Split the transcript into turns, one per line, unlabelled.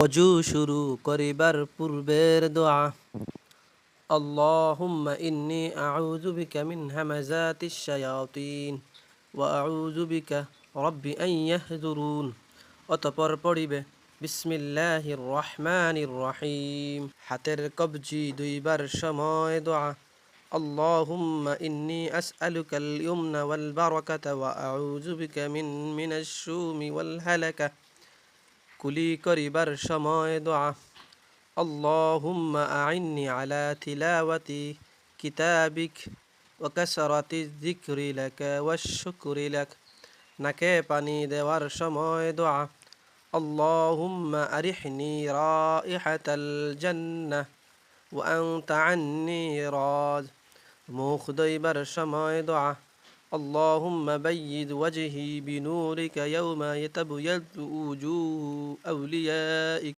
অজু শুরু করিবার পূর্বের দোয়া اللهم إني أعوذ بك من همزات الشياطين وأعوذ بك رب أن يهدرون অতপর পড়িবে বিসমিল্লাহির রহমানির রহিম হাতের কবজি দুইবার সময় দোয়া اللهم إني أسألك اليمن والبركة وأعوذ بك من من الشوم والهلكة কুলি করিবার সময় দোয়া اللهم أعني على تلاوة كتابك وكسرة الذكر لك والشكر لك নাকে পানি দেওয়ার সময় দোয়া اللهم أرحني رائحة الجنة وأنت عني راض মুখ দইবার সময় দোয়া اللهم بيض وجهي بنورك يوم يتبيض وجوه أوليائك